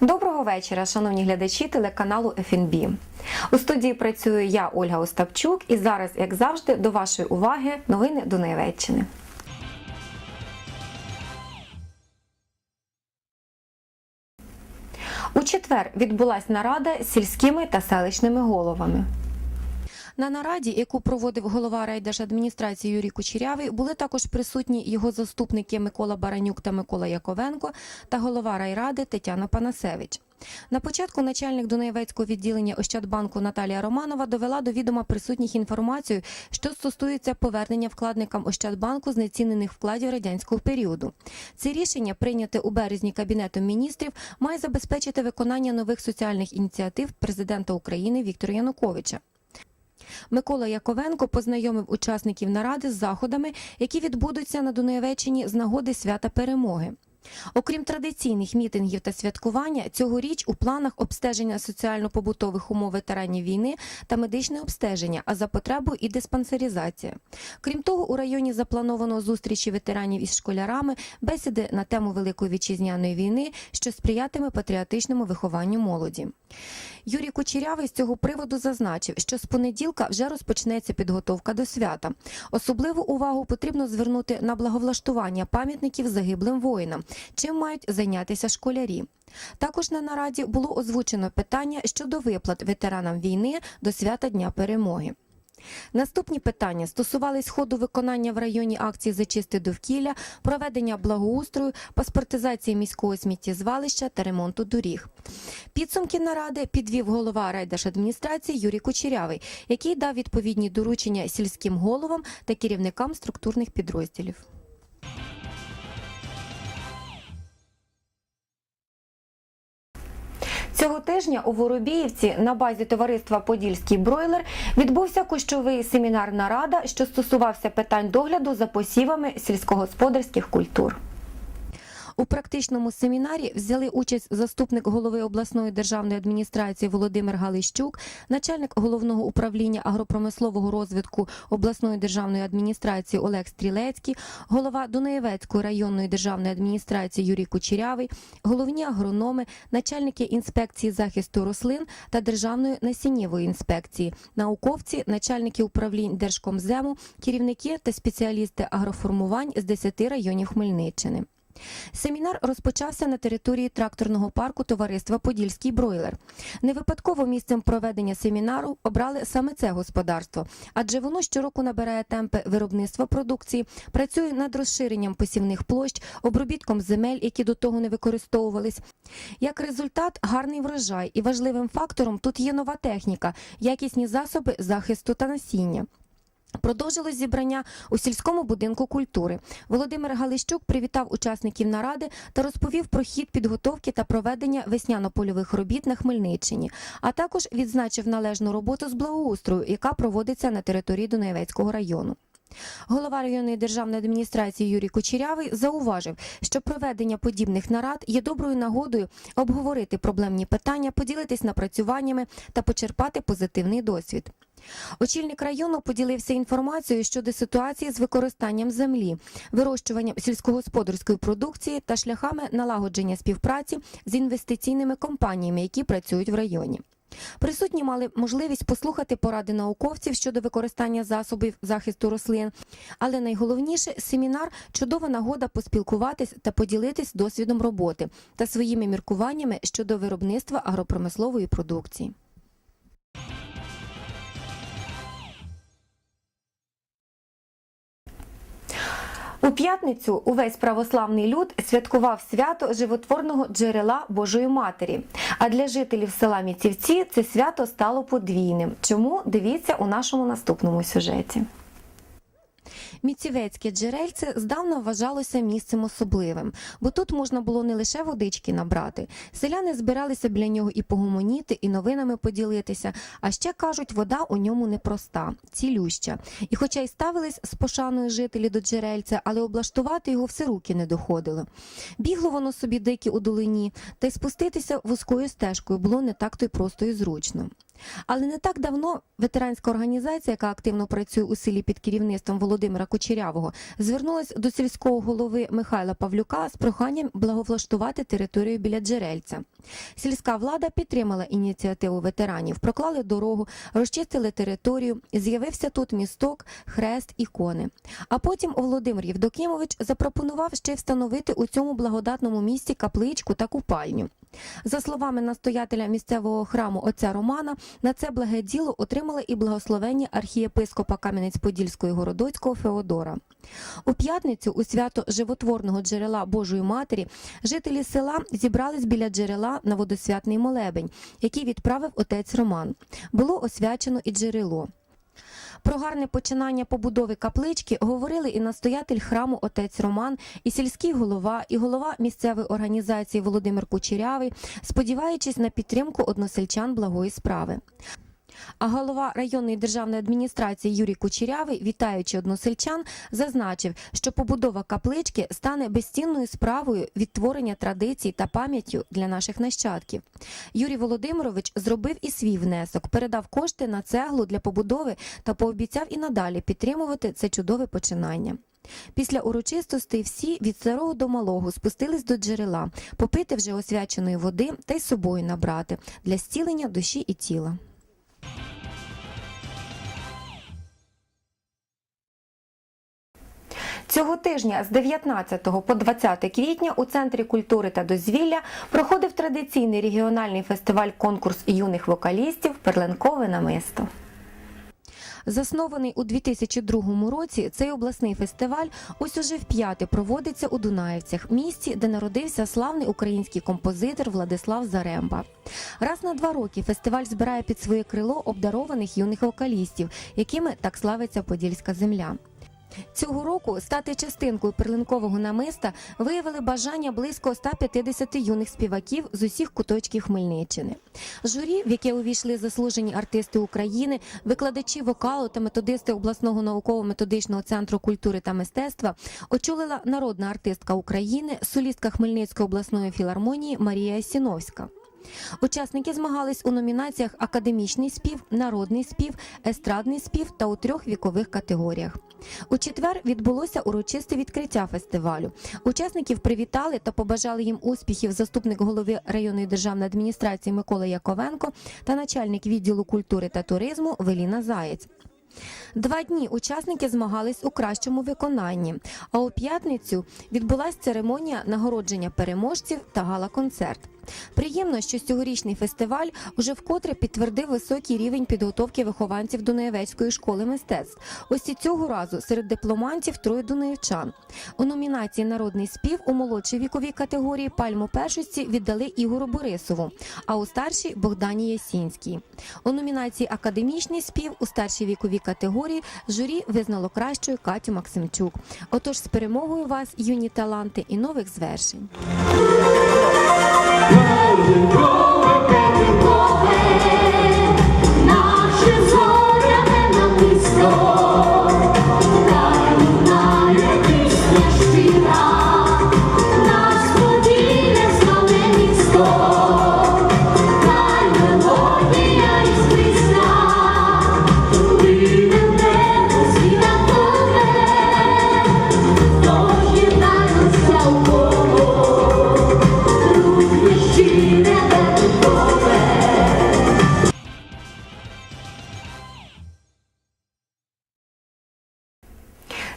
Доброго вечора, шановні глядачі телеканалу ФНБ. У студії працюю я, Ольга Остапчук, і зараз, як завжди, до вашої уваги новини Донецьчини. У четвер відбулася нарада з сільськими та селищними головами. На нараді, яку проводив голова райдержадміністрації Юрій Кучерявий, були також присутні його заступники Микола Баранюк та Микола Яковенко та голова райради Тетяна Панасевич. На початку начальник Дунаєвецького відділення Ощадбанку Наталія Романова довела до відома присутніх інформацію, що стосується повернення вкладникам Ощадбанку знецінених вкладів радянського періоду. Це рішення, прийняте у березні Кабінетом міністрів, має забезпечити виконання нових соціальних ініціатив президента України Віктора Януковича. Микола Яковенко познайомив учасників наради з заходами, які відбудуться на Дунаєвеччині з нагоди свята перемоги. Окрім традиційних мітингів та святкування, цьогоріч у планах обстеження соціально-побутових умов ветеранів війни та медичне обстеження, а за потребу і диспансеризація. Крім того, у районі заплановано зустрічі ветеранів із школярами, бесіди на тему Великої вітчизняної війни, що сприятиме патріотичному вихованню молоді. Юрій Кучерявий з цього приводу зазначив, що з понеділка вже розпочнеться підготовка до свята. Особливу увагу потрібно звернути на благовлаштування пам'ятників загиблим воїнам, чим мають зайнятися школярі. Також на нараді було озвучено питання щодо виплат ветеранам війни до свята Дня перемоги. Наступні питання стосувались ходу виконання в районі акції «Зачисти довкілля, проведення благоустрою, паспортизації міського сміттєзвалища та ремонту доріг. Підсумки наради підвів голова райдержадміністрації Юрій Кучерявий, який дав відповідні доручення сільським головам та керівникам структурних підрозділів. Цього тижня у Воробіївці на базі товариства Подільський бройлер відбувся кущовий семінар нарада, що стосувався питань догляду за посівами сільськогосподарських культур. У практичному семінарі взяли участь заступник голови обласної державної адміністрації Володимир Галищук, начальник головного управління агропромислового розвитку обласної державної адміністрації Олег Стрілецький, голова Дунаєвецької районної державної адміністрації Юрій Кучерявий, головні агрономи, начальники інспекції захисту рослин та державної насіннєвої інспекції, науковці, начальники управлінь Держкомзему, керівники та спеціалісти агроформувань з 10 районів Хмельниччини. Семінар розпочався на території тракторного парку товариства Подільський бройлер. Не випадково місцем проведення семінару обрали саме це господарство, адже воно щороку набирає темпи виробництва продукції, працює над розширенням посівних площ, обробітком земель, які до того не використовувались. Як результат, гарний врожай, і важливим фактором тут є нова техніка, якісні засоби захисту та насіння. Продовжилось зібрання у сільському будинку культури. Володимир Галищук привітав учасників наради та розповів про хід підготовки та проведення весняно-польових робіт на Хмельниччині, а також відзначив належну роботу з благоустрою, яка проводиться на території Дунаєвецького району. Голова районної державної адміністрації Юрій Кучерявий зауважив, що проведення подібних нарад є доброю нагодою обговорити проблемні питання, поділитись напрацюваннями та почерпати позитивний досвід. Очільник району поділився інформацією щодо ситуації з використанням землі, вирощуванням сільськогосподарської продукції та шляхами налагодження співпраці з інвестиційними компаніями, які працюють в районі. Присутні мали можливість послухати поради науковців щодо використання засобів захисту рослин, але найголовніше семінар чудова нагода поспілкуватись та поділитись досвідом роботи та своїми міркуваннями щодо виробництва агропромислової продукції. У п'ятницю увесь православний люд святкував свято животворного джерела Божої Матері. А для жителів села Міцівці це свято стало подвійним. Чому дивіться у нашому наступному сюжеті? Міцівецьке джерельце здавна вважалося місцем особливим, бо тут можна було не лише водички набрати. Селяни збиралися біля нього і погомоніти, і новинами поділитися. А ще кажуть, вода у ньому непроста, цілюща. І, хоча й ставились з пошаною жителі до джерельця, але облаштувати його все руки не доходило. Бігло воно собі дикі у долині, та й спуститися вузькою стежкою було не так то й просто і зручно. Але не так давно ветеранська організація, яка активно працює у селі під керівництвом Володимира Кучерявого, звернулась до сільського голови Михайла Павлюка з проханням благовлаштувати територію біля джерельця. Сільська влада підтримала ініціативу ветеранів, проклали дорогу, розчистили територію. З'явився тут місток, хрест, ікони. А потім Володимир Євдокимович запропонував ще встановити у цьому благодатному місці капличку та купальню. За словами настоятеля місцевого храму отця Романа, на це благе діло отримали і благословення архієпископа Кам'янець-Подільського і Городоцького Феодора. У п'ятницю у свято животворного джерела Божої Матері жителі села зібрались біля джерела на водосвятний молебень, який відправив отець Роман. Було освячено і джерело. Про гарне починання побудови каплички говорили і настоятель храму отець Роман, і сільський голова, і голова місцевої організації Володимир Кучерявий, сподіваючись на підтримку односельчан благої справи. А голова районної державної адміністрації Юрій Кучерявий, вітаючи односельчан, зазначив, що побудова каплички стане безцінною справою відтворення традицій та пам'яттю для наших нащадків. Юрій Володимирович зробив і свій внесок, передав кошти на цеглу для побудови та пообіцяв і надалі підтримувати це чудове починання. Після урочистостей всі від старого до малого спустились до джерела, попити вже освяченої води та й собою набрати для зцілення душі і тіла. Цього тижня з 19 по 20 квітня у Центрі культури та дозвілля проходив традиційний регіональний фестиваль конкурс юних вокалістів Перленкове намисто. Заснований у 2002 році, цей обласний фестиваль ось уже вп'яте проводиться у Дунаївцях, місті, де народився славний український композитор Владислав Заремба. Раз на два роки фестиваль збирає під своє крило обдарованих юних вокалістів, якими так славиться Подільська земля. Цього року стати частинкою перлинкового намиста виявили бажання близько 150 юних співаків з усіх куточків Хмельниччини. Журі, в яке увійшли заслужені артисти України, викладачі вокалу та методисти обласного науково-методичного центру культури та мистецтва, очолила народна артистка України, солістка Хмельницької обласної філармонії Марія Сіновська. Учасники змагались у номінаціях Академічний спів, народний спів, естрадний спів та у трьох вікових категоріях. У четвер відбулося урочисте відкриття фестивалю. Учасників привітали та побажали їм успіхів заступник голови районної державної адміністрації Микола Яковенко та начальник відділу культури та туризму Веліна Заєць. Два дні учасники змагались у кращому виконанні. А у п'ятницю відбулася церемонія нагородження переможців та гала-концерт. Приємно, що цьогорічний фестиваль уже вкотре підтвердив високий рівень підготовки вихованців Дунаєвецької школи мистецтв. Ось і цього разу серед дипломантів троє дунаївчан. У номінації Народний спів у молодшій віковій категорії пальму першості віддали Ігору Борисову, а у старшій Богдані Ясінській. У номінації Академічний спів у старшій віковій категорії журі визнало кращою Катю Максимчук. Отож, з перемогою вас, юні таланти і нових звершень. Round and go.